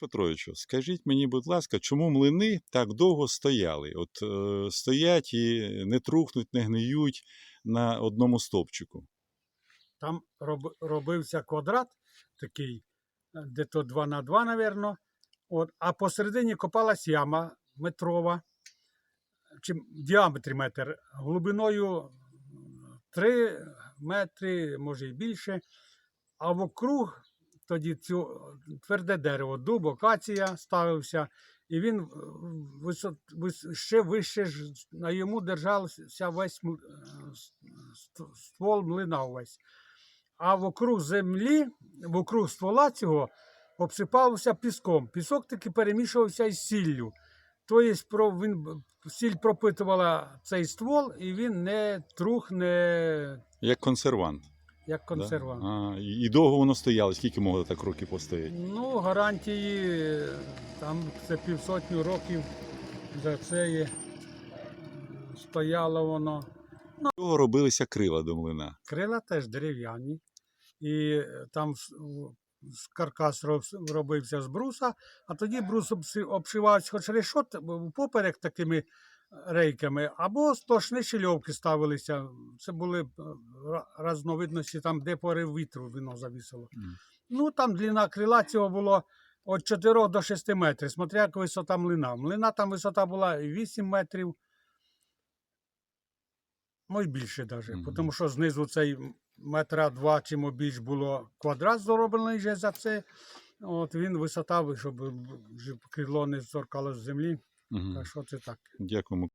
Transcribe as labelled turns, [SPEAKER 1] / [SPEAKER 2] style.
[SPEAKER 1] Петровичу, скажіть мені, будь ласка, чому млини так довго стояли? От е, стоять і не трухнуть, не гниють на одному стовпчику.
[SPEAKER 2] Там роб, робився квадрат такий, е, де то 2 на 2, напевно. От, а посередині копалась яма метрова, чи в діаметрі метр, глибиною 3 метри, може і більше. А вокруг тоді цю тверде дерево, дуб, акація ставився, і він е, ще вище ж на йому держався весь е, ствол млина увесь. А вокруг землі, вокруг ствола цього обсипався піском. Пісок таки перемішувався із сіллю. Тобто він, сіль пропитувала цей ствол, і він не трух, не
[SPEAKER 1] Як консервант.
[SPEAKER 2] Як консервант.
[SPEAKER 1] Да? А, і і довго воно стояло, скільки могло так років постояти?
[SPEAKER 2] Ну, гарантії там це півсотню років за це є. стояло воно.
[SPEAKER 1] З чого робилися крила до млина?
[SPEAKER 2] Крила теж дерев'яні. І е, там с- з каркас роб- робився з бруса, а тоді брус обси- обшивався хоч решот поперек такими рейками, або сплошні шильовки ставилися. Це були е, разновидності, там, де порив вітру вино завісило.
[SPEAKER 1] Мгм.
[SPEAKER 2] Ну, там длина крила цього було від 4 до 6 метрів, смотря як висота млина. Млина там висота була 8 метрів, ну і більше навіть.
[SPEAKER 1] Мгм.
[SPEAKER 2] Тому що знизу цей метра два чим більш було квадрат зроблений вже за це. От він висота, щоб крило не торкало з землі.
[SPEAKER 1] Угу.
[SPEAKER 2] Так що це так.
[SPEAKER 1] Дякуємо.